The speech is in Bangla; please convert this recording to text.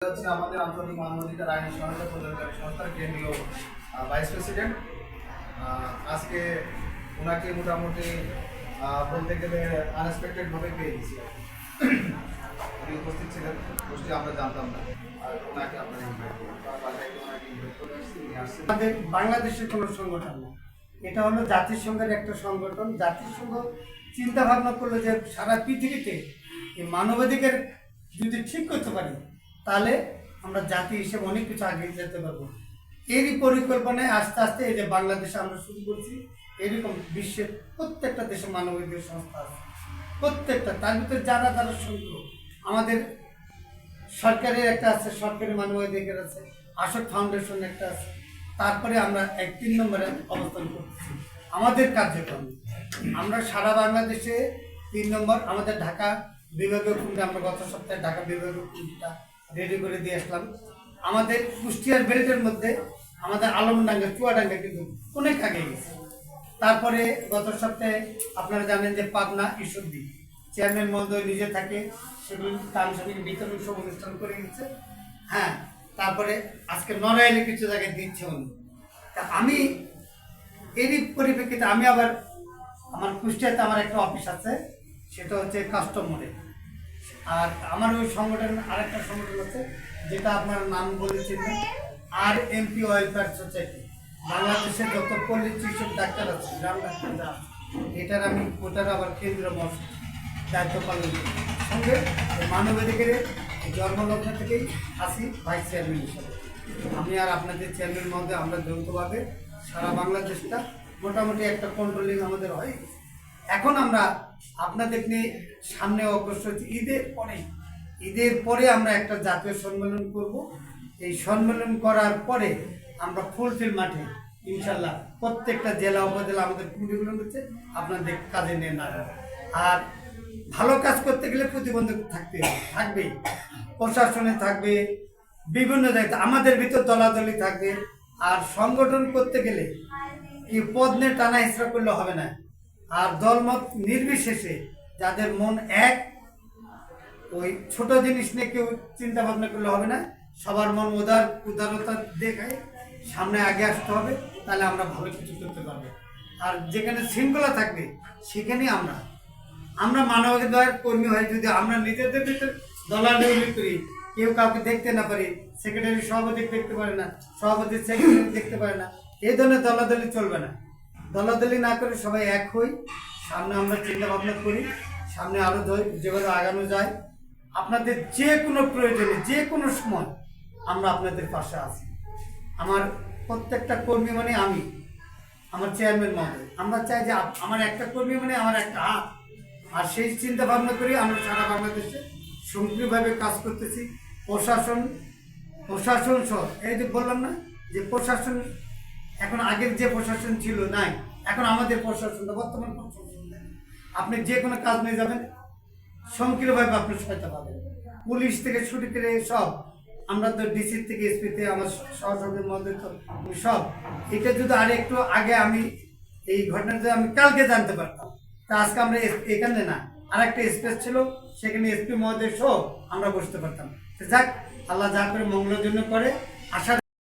হচ্ছে আমাদের আন্তর্জাতিক মানবাধিকার আইন সহায়তা প্রদানকারী সংস্থার কেন্দ্রীয় ভাইস প্রেসিডেন্ট আজকে ওনাকে মোটামুটি বলতে গেলে আনএক্সপেক্টেড ভাবে পেয়ে গেছি। উনি উপস্থিত ছিলেন গোষ্ঠী আমরা জানতাম না। বাংলাদেশের কোনো সংগঠন না। এটা হলো জাতিসংঘের একটা সংগঠন। জাতিসংঘ চিন্তা ভাবনা করল যে সারা পৃথিবীতে মানবাধিকার যদি ঠিক করতে পারি তাহলে আমরা জাতি হিসেবে অনেক কিছু আগে যেতে পারব। এরই পরিকল্পনায় আস্তে আস্তে এই যে বাংলাদেশে আমরা শুরু করছি, এরকম বিশ্বের প্রত্যেকটা দেশে মানবাধিকার সংস্থা আছে। প্রত্যেকটা, তার ভিতরে যারা যারা সংখ্য আমাদের সরকারের একটা আছে, সরকারি মানবাধিকার আছে আশোক ফাউন্ডেশন একটা আছে। তারপরে আমরা এক তিন নম্বরে অবস্থান করতেছি আমাদের কার্যক্রম, আমরা সারা বাংলাদেশে তিন নম্বর আমাদের ঢাকা বিভাগীয় কুণ্ডে আমরা গত সপ্তাহে ঢাকা বিভাগীয় কুণ্ডটা রেডি করে দিয়ে আসলাম। আমাদের কুষ্টিয়ার বেল্টের মধ্যে আমাদের আলমডাঙ্গা চুয়াডাঙ্গা কিন্তু অনেক আগে গেছে। তারপরে গত সপ্তাহে আপনারা জানেন যে পাবনা ঈশ্বরদী, চেয়ারম্যান মহোদয় নিজে থাকে, সেগুলো তার বিতরণ সব অনুষ্ঠান করে গেছে। হ্যাঁ তারপরে আজকে নড়াইলে কিছু জায়গায় দিচ্ছে উনি। তা আমি এরই পরিপ্রেক্ষিতে আমি আবার আমার কুষ্টিয়াতে আমার একটা অফিস আছে, সেটা হচ্ছে কাস্টমারে আর আমার ওই সংগঠন, আরেকটা সংগঠন আছে, যেটা আপনার নাম বলেছেন আর এমপি ওয়েলফেয়ার সোসাইটি বাংলাদেশে যত পল্লী চিকিৎসক ডাক্তার আছে, গ্রাম ডাক্তাররা এটার আমি, ওটার আবার কেন্দ্র মহাসচিব দায়িত্ব পালন করি। সঙ্গে এই জন্মলগ্ন থেকেই আসি ভাইস চেয়ারম্যান হিসাবে। আমি আর আপনাদের চেয়ারম্যান মধ্যে আমরা যৌথভাবে সারা বাংলাদেশটা মোটামুটি একটা কন্ট্রোলিং আমাদের হয়ে। এখন আমরা আপনাদের নিয়ে সামনে অগ্রসর হচ্ছি। ঈদের পরে ঈদের পরে আমরা একটা জাতীয় সম্মেলন করব। এই সম্মেলন করার পরে আমরা ফুলফিল মাঠে, ইনশাল্লাহ প্রত্যেকটা জেলা উপজেলা আমাদের কুড়িগুলো হচ্ছে আপনাদের কাজে নিয়ে না আর ভালো কাজ করতে গেলে প্রতিবন্ধক থাকতে থাকবে। প্রশাসনে থাকবে, বিভিন্ন দায়িত্ব আমাদের ভিতর দলাদলি থাকবে। আর সংগঠন করতে গেলে এই পদ নিয়ে টানা হিসরা করলে হবে না। আর দলমত নির্বিশেষে যাদের মন এক, ওই ছোট জিনিস নিয়ে কেউ চিন্তা ভাবনা করলে হবে না। সবার মন উদার, উদারতা দেখায়, সামনে আগে আসতে হবে, তাহলে আমরা ভালো কিছু করতে পারব। আর যেখানে শৃঙ্খলা থাকবে, সেখানেই আমরা। আমরা মানবাধিকার কর্মী হয়ে যদি আমরা নিজেদের ভিতরে দলাদলি করি, কেউ কাউকে দেখতে না পারি, সেক্রেটারি সভাপতি দেখতে পারে না, সভাপতি, সেক্রেটারি দেখতে পারে না, এই ধরনের দলাদলি চলবে না। দলাদলি না করে সবাই এক হই। সামনে আমরা চিন্তা ভাবনা করি, সামনে আরও ধ- যেভাবে আগানো যায়। আপনাদের যে কোনো প্রয়োজনে, যে কোনো সময় আমরা আপনাদের পাশে আছি। আমার প্রত্যেকটা কর্মী মানে আমি, আমার চেয়ারম্যান মহোদয়। আমরা চাই যে আমার একটা কর্মী মানে আমার একটা হাত। আর সেই চিন্তা ভাবনা করি আমরা সারা বাংলাদেশে সক্রিয়ভাবে কাজ করতেছি। প্রশাসন প্রশাসন সহ, এই যে বললাম না, যে প্রশাসন এখন আগের যে প্রশাসন ছিল, নাই। এখন আমাদের প্রশাসনটা বর্তমান প্রশাসন। আপনি যে কোনো কাজ নিয়ে যাবেন, সংকীর্ণভাবে আপনি সহায়তা পাবেন। পুলিশ থেকে শুরু করে সব, আমরা তো ডিসি থেকে এসপিতে আমার সহসভাপতি মহোদয় তো, সব। এটা যদি আর একটু আগে আমি এই ঘটনাটা আমি কালকে জানতে পারতাম, তা আজকে আমরা এখানে না আর একটা স্পেস ছিল, সেখানে এসপি মহোদয় সহ আমরা বসতে পারতাম। যাক, আল্লাহ যা করে মঙ্গলের জন্য করে, আশা